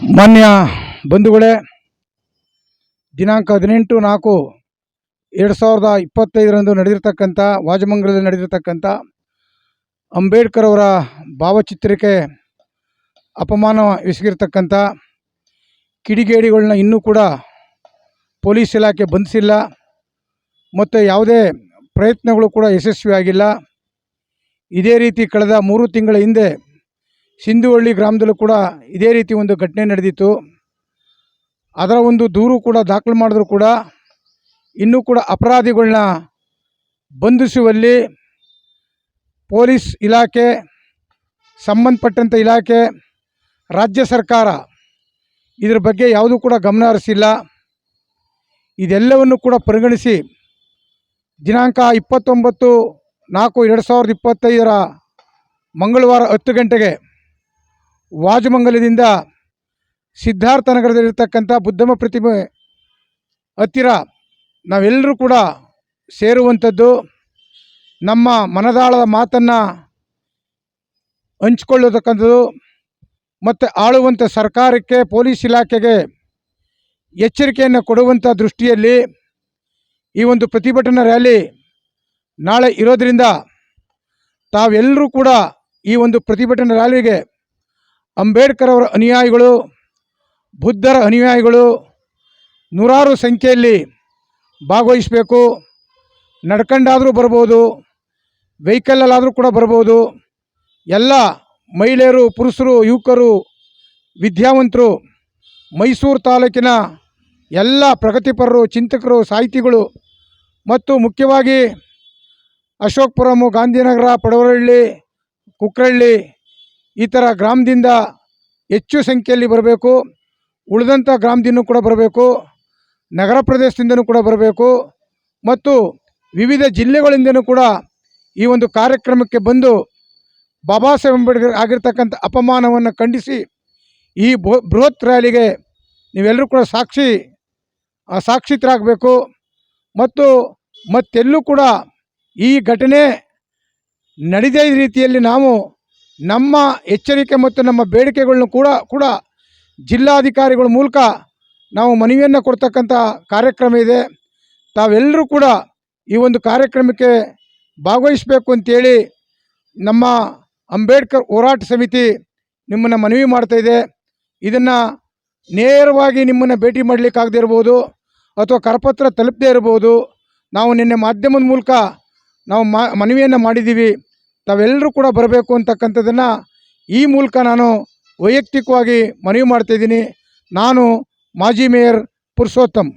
ಮಾನ್ಯ ಬಂಧುಗಳೇ, ದಿನಾಂಕ ಹದಿನೆಂಟು ನಾಲ್ಕು ಎರಡು ಸಾವಿರದ ಇಪ್ಪತ್ತೈದರಂದು ನಡೆದಿರ್ತಕ್ಕಂಥ, ವಾಜಮಂಗಲದಲ್ಲಿ ನಡೆದಿರ್ತಕ್ಕಂಥ ಅಂಬೇಡ್ಕರ್ ಅವರ ಭಾವಚಿತ್ರಕ್ಕೆ ಅಪಮಾನ ಎಸಗಿರ್ತಕ್ಕಂಥ ಕಿಡಿಗೇಡಿಗಳನ್ನ ಇನ್ನೂ ಕೂಡ ಪೊಲೀಸ್ ಇಲಾಖೆ ಬಂಧಿಸಿಲ್ಲ, ಮತ್ತು ಯಾವುದೇ ಪ್ರಯತ್ನಗಳು ಕೂಡ ಯಶಸ್ವಿಯಾಗಿಲ್ಲ. ಇದೇ ರೀತಿ ಕಳೆದ ಮೂರು ತಿಂಗಳ ಹಿಂದೆ ಸಿಂಧುವಳ್ಳಿ ಗ್ರಾಮದಲ್ಲೂ ಕೂಡ ಇದೇ ರೀತಿ ಒಂದು ಘಟನೆ ನಡೆದಿತ್ತು. ಅದರ ಒಂದು ದೂರು ಕೂಡ ದಾಖಲು ಮಾಡಿದ್ರು ಕೂಡ ಇನ್ನೂ ಕೂಡ ಅಪರಾಧಿಗಳನ್ನ ಬಂಧಿಸುವಲ್ಲಿ ಪೊಲೀಸ್ ಇಲಾಖೆ, ಸಂಬಂಧಪಟ್ಟಂಥ ಇಲಾಖೆ, ರಾಜ್ಯ ಸರ್ಕಾರ ಇದರ ಬಗ್ಗೆ ಯಾವುದೂ ಕೂಡ ಗಮನ ಹರಿಸಿಲ್ಲ. ಇದೆಲ್ಲವನ್ನು ಕೂಡ ಪರಿಗಣಿಸಿ ದಿನಾಂಕ ಇಪ್ಪತ್ತೊಂಬತ್ತು ನಾಲ್ಕು ಎರಡು ಸಾವಿರದ ಇಪ್ಪತ್ತೈದರ ಮಂಗಳವಾರ ಹತ್ತು ಗಂಟೆಗೆ ವಾಜಮಂಗಲದಿಂದ ಸಿದ್ಧಾರ್ಥ ನಗರದಲ್ಲಿರ್ತಕ್ಕಂಥ ಬುದ್ಧಮ ಪ್ರತಿಮೆ ಹತ್ತಿರ ನಾವೆಲ್ಲರೂ ಕೂಡ ಸೇರುವಂಥದ್ದು ನಮ್ಮ ಮನದಾಳದ ಮಾತನ್ನು ಹಂಚಿಕೊಳ್ಳತಕ್ಕಂಥದ್ದು ಮತ್ತು ಆಳುವಂಥ ಸರ್ಕಾರಕ್ಕೆ, ಪೊಲೀಸ್ ಇಲಾಖೆಗೆ ಎಚ್ಚರಿಕೆಯನ್ನು ಕೊಡುವಂಥ ದೃಷ್ಟಿಯಲ್ಲಿ ಈ ಒಂದು ಪ್ರತಿಭಟನಾ ರ್ಯಾಲಿ ನಾಳೆ ಇರೋದರಿಂದ ತಾವೆಲ್ಲರೂ ಕೂಡ ಈ ಒಂದು ಪ್ರತಿಭಟನಾ ರ್ಯಾಲಿಗೆ ಅಂಬೇಡ್ಕರ್ ಅವರ ಅನುಯಾಯಿಗಳು, ಬುದ್ಧರ ಅನುಯಾಯಿಗಳು ನೂರಾರು ಸಂಖ್ಯೆಯಲ್ಲಿ ಭಾಗವಹಿಸಬೇಕು. ನಡ್ಕೊಂಡಾದರೂ ಬರ್ಬೋದು, ವೆಹಿಕಲಲ್ಲಾದರೂ ಕೂಡ ಬರ್ಬೋದು. ಎಲ್ಲ ಮಹಿಳೆಯರು, ಪುರುಷರು, ಯುವಕರು, ವಿದ್ಯಾವಂತರು, ಮೈಸೂರು ತಾಲೂಕಿನ ಎಲ್ಲ ಪ್ರಗತಿಪರರು, ಚಿಂತಕರು, ಸಾಹಿತಿಗಳು ಮತ್ತು ಮುಖ್ಯವಾಗಿ ಅಶೋಕ್ಪುರಮು ಗಾಂಧಿನಗರ, ಪಡವರಹಳ್ಳಿ ಕುಕ್ಕರಳ್ಳಿ ಈ ಥರ ಗ್ರಾಮದಿಂದ ಹೆಚ್ಚು ಸಂಖ್ಯೆಯಲ್ಲಿ ಬರಬೇಕು. ಉಳಿದಂಥ ಗ್ರಾಮದಿಂದ ಕೂಡ ಬರಬೇಕು. ನಗರ ಪ್ರದೇಶದಿಂದನೂ ಕೂಡ ಬರಬೇಕು. ಮತ್ತು ವಿವಿಧ ಜಿಲ್ಲೆಗಳಿಂದನೂ ಕೂಡ ಈ ಒಂದು ಕಾರ್ಯಕ್ರಮಕ್ಕೆ ಬಂದು ಬಾಬಾ ಸಾಹೇಬ್ ಅಂಬೇಡ್ಕರ್ ಆಗಿರ್ತಕ್ಕಂಥ ಅಪಮಾನವನ್ನು ಖಂಡಿಸಿ ಈ ಬೃಹತ್ ರ್ಯಾಲಿಗೆ ನೀವೆಲ್ಲರೂ ಕೂಡ ಸಾಕ್ಷಿ ಸಾಕ್ಷಿತರಾಗಬೇಕು. ಮತ್ತು ಮತ್ತೆಲ್ಲೂ ಕೂಡ ಈ ಘಟನೆ ನಡೆದೇ ರೀತಿಯಲ್ಲಿ ನಾವು ನಮ್ಮ ಎಚ್ಚರಿಕೆ ಮತ್ತು ನಮ್ಮ ಬೇಡಿಕೆಗಳನ್ನು ಕೂಡ ಕೂಡ ಜಿಲ್ಲಾಧಿಕಾರಿಗಳ ಮೂಲಕ ನಾವು ಮನವಿಯನ್ನು ಕೊಡ್ತಕ್ಕಂಥ ಕಾರ್ಯಕ್ರಮ ಇದೆ. ತಾವೆಲ್ಲರೂ ಕೂಡ ಈ ಒಂದು ಕಾರ್ಯಕ್ರಮಕ್ಕೆ ಭಾಗವಹಿಸಬೇಕು ಅಂತೇಳಿ ನಮ್ಮ ಅಂಬೇಡ್ಕರ್ ಹೋರಾಟ ಸಮಿತಿ ನಿಮ್ಮನ್ನು ಮನವಿ ಮಾಡ್ತಾ ಇದೆ. ಇದನ್ನು ನೇರವಾಗಿ ನಿಮ್ಮನ್ನು ಭೇಟಿ ಮಾಡಲಿಕ್ಕಾಗದೇ ಇರ್ಬೋದು ಅಥವಾ ಕರಪತ್ರ ತಲುಪದೇ ಇರ್ಬೋದು. ನಾವು ನಿನ್ನೆ ಮಾಧ್ಯಮದ ಮೂಲಕ ನಾವು ಮನವಿಯನ್ನು ಮಾಡಿದ್ದೀವಿ. ತಾವೆಲ್ಲರೂ ಕೂಡ ಬರಬೇಕು ಅಂತಕ್ಕಂಥದ್ದನ್ನು ಈ ಮೂಲಕ ನಾನು ವೈಯಕ್ತಿಕವಾಗಿ ಮನವಿ ಮಾಡ್ತಾಯಿದ್ದೀನಿ ನಾನು ಮಾಜಿ ಮೇಯರ್ ಪುರುಷೋತ್ತಮ್.